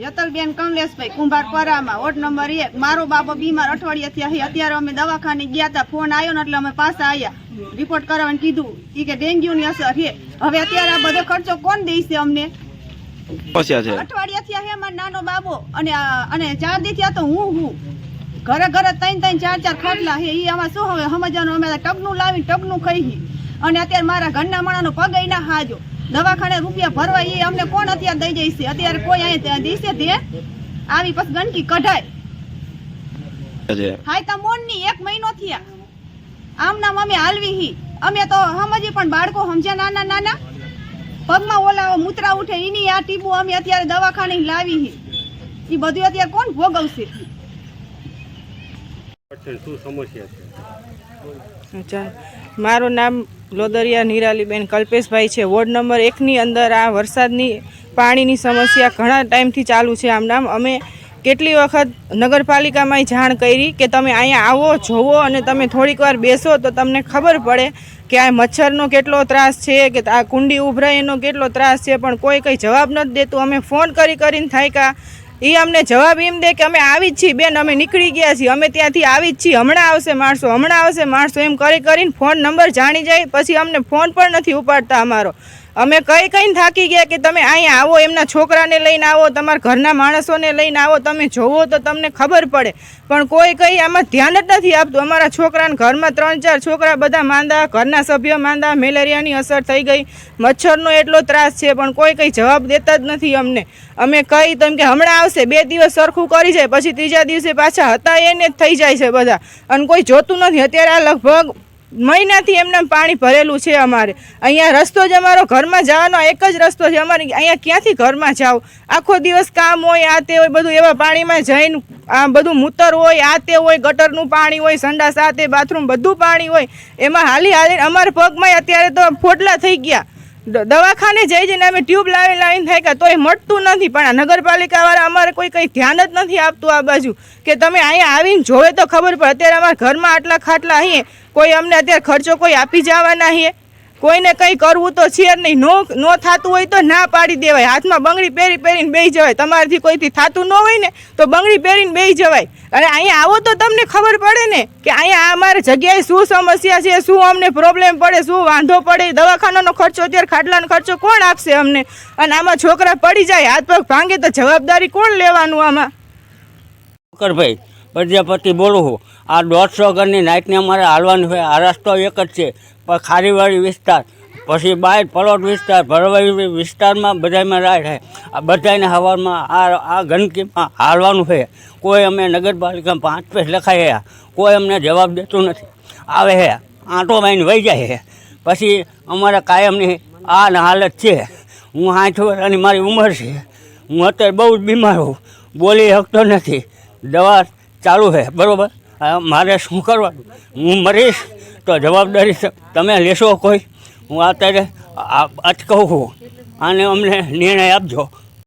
યતલબેન કમલેશભાઈ કુંભારપરામાં ward number એક. મારો બાબો બીમાર અઠવાડિયાથી અહીં અત્યારે અમે દવાખાને ગયા હતા ફોન આવ્યો ને એટલે અમે પાછા આવ્યા રિપોર્ટ કરાવવાનું કીધું. એ કે ડેન્ગ્યુની અસર છે. હવે અત્યારે આ બધો ખર્ચો કોણ દેશે અમને? અઠવાડિયાથી આ હે મારો નાનો બાબો. અને અને ચાર દી થયા તો હું હું? ઘરે ઘરે ત્રણ ત્રણ ચાર ચાર ખાટલા હે એ આમાં શું હવે સમજવાનું? અમે ટગનું લાવીને ટગનું ખાઈ અને અત્યારે મારા ઘરના માણાનો પગ ના હાજો. દવાખાને રૂપિયા ભરવા એ અમને કોણ અત્યારે દઈ જઈશે અત્યારે કોઈ અહીંયા ત્યાં દેશે તે? આવી પછી ગંદકી કઢાય. હાય તા મોનની એક મહિનો થયા. આમ નામ અમે હાલવી હી. અમે તો સમજી પણ બાળકો સમજ્યા નાના નાના. પગમાં ઓલા મૂતરા ઉઠે એની આ ટીબુ અમે અત્યારે દવાખાને લાવી હી. એ બધું અત્યારે કોણ ભોગવશે? શું સમસ્યા છે? અચ્છા. મારું નામ લોદરિયા નિરાલીબેન કલ્પેશભાઈ છે. વોર્ડ નંબર એકની અંદર આ વરસાદની પાણીની સમસ્યા ઘણા ટાઈમથી ચાલુ છે. આમ નામ અમે કેટલી વખત નગરપાલિકામાં જાણ કરી કે તમે અહીંયા આવો, જોવો અને તમે થોડીક વાર બેસો તો તમને ખબર પડે કે આ મચ્છરનો કેટલો ત્રાસ છે, કે આ કુંડી ઉભરાય એનો કેટલો ત્રાસ છે. પણ કોઈ કંઈ જવાબ નથી દેતું. અમે ફોન કરી કરીને થાય એ અમને જવાબ એમ દે કે અમે આવી જ છીએ. બેન, અમે નીકળી ગયા છીએ. અમે ત્યાંથી આવી જ છીએ. હમણાં આવશે માણસો, હમણાં આવશે માણસો. એમ કરી કરીને ફોન નંબર જાણી જાય. પછી અમને ફોન પણ નથી ઉપાડતા અમારો. અમે કઈ કઈને થાકી ગયા કે તમે અહીંયા આવો, એમના છોકરાને લઈને આવો, તમારા ઘરના માણસોને લઈને આવો, તમે જોવો તો તમને ખબર પડે. પણ કોઈ કંઈ આમાં ધ્યાન જ નથી આપતું. અમારા છોકરાને ઘરમાં ત્રણ ચાર છોકરા બધા માંદા, ઘરના સભ્યો માંદા, મેલેરિયાની અસર થઈ ગઈ. મચ્છરનો એટલો ત્રાસ છે, પણ કોઈ કંઈ જવાબ દેતા જ નથી અમને. અમે કહી તેમ કે હમણાં આવશે, બે દિવસ સરખું કરી જાય, પછી ત્રીજા દિવસે પાછા હતા એને જ થઈ જાય છે બધા. અને કોઈ જોતું નથી. અત્યારે આ લગભગ મહિનાથી એમને પાણી ભરેલું છે અમારે. અહીંયા રસ્તો જ અમારો ઘરમાં જવાનો, એક જ રસ્તો છે અમારે. અહીંયા ક્યાંથી ઘરમાં જાઓ આખો દિવસ કામ હોય, આ તે હોય, બધું એવા પાણીમાં જઈને આ બધું મૂતર હોય, આ તે હોય, ગટરનું પાણી હોય, સંડાસ, આ તે, બાથરૂમ, બધું પાણી હોય. એમાં હાલી હાલીને અમારા પગમાં અત્યારે તો ફોટલા થઈ ગયા. દવાખાને જઈ જઈને અમે ટ્યુબ લાવી લાવીને થાય કે તોય મટતું નથી. પણ આ નગરપાલિકાવાળા અમારે કોઈ કંઈ ધ્યાન જ નથી આપતું આ બાજુ. કે તમે અહીંયા આવીને જોવે તો ખબર પડે. અત્યારે અમારા ઘરમાં આટલા ખાટલા અહીં કોઈ અમને અત્યારે ખર્ચો કોઈ આપી જવાના છે કોઈને કંઈ કરવું તો છે નહીં. નો નો થતું હોય તો ના પાડી દેવાય. હાથમાં બંગડી પહેરી પહેરીને બેસી જવાય. તમારાથી કોઈથી થતું ન હોય ને, તો બંગડી પહેરીને બેસી જવાય. અને અહીંયા આવો તો તમને ખબર પડે ને કે અહીંયા અમારે જગ્યાએ શું સમસ્યા છે, શું અમને પ્રોબ્લેમ પડે, શું વાંધો પડે દવાખાનાનો ખર્ચો અત્યારે ખાટલાનો ખર્ચો કોણ આપશે અમને? અને આમાં છોકરા પડી જાય, હાથ પગ ભાંગે તો જવાબદારી કોણ લેવાનું આમાં? શંકરભાઈ, પ્રજાપતિ બોલું છું. આ દોઢસો ઘરની નાઇટને અમારે હાલવાની હોય, આ રસ્તો એક જ છે. પણ ખારીવાડી વિસ્તાર, પછી બાય પલોટ વિસ્તાર ભરવાડી વિસ્તારમાં બધામાં રાય છે આ બધાને હવામાં આ આ ગંદકીમાં હાલવાનું છે કોઈ અમે નગરપાલિકામાં પાંચ પેજ લખાય કોઈ અમને જવાબ દેતું નથી. આવે છે આંટો માઈને વહી જાય છે પછી અમારે કાયમની આ હાલત છે. હું આઠ વર્ષની મારી ઉંમર છે. હું અત્યારે બહુ જ બીમાર છું બોલી શકતો નથી. દવા ચાલુ છે બરાબર? મારે શું કરવાનું? હું મરીશ, તો જવાબદારી તમે લેશો કોઈ? હું અત્યારે અટકવું આને અમને નિર્ણય આપજો.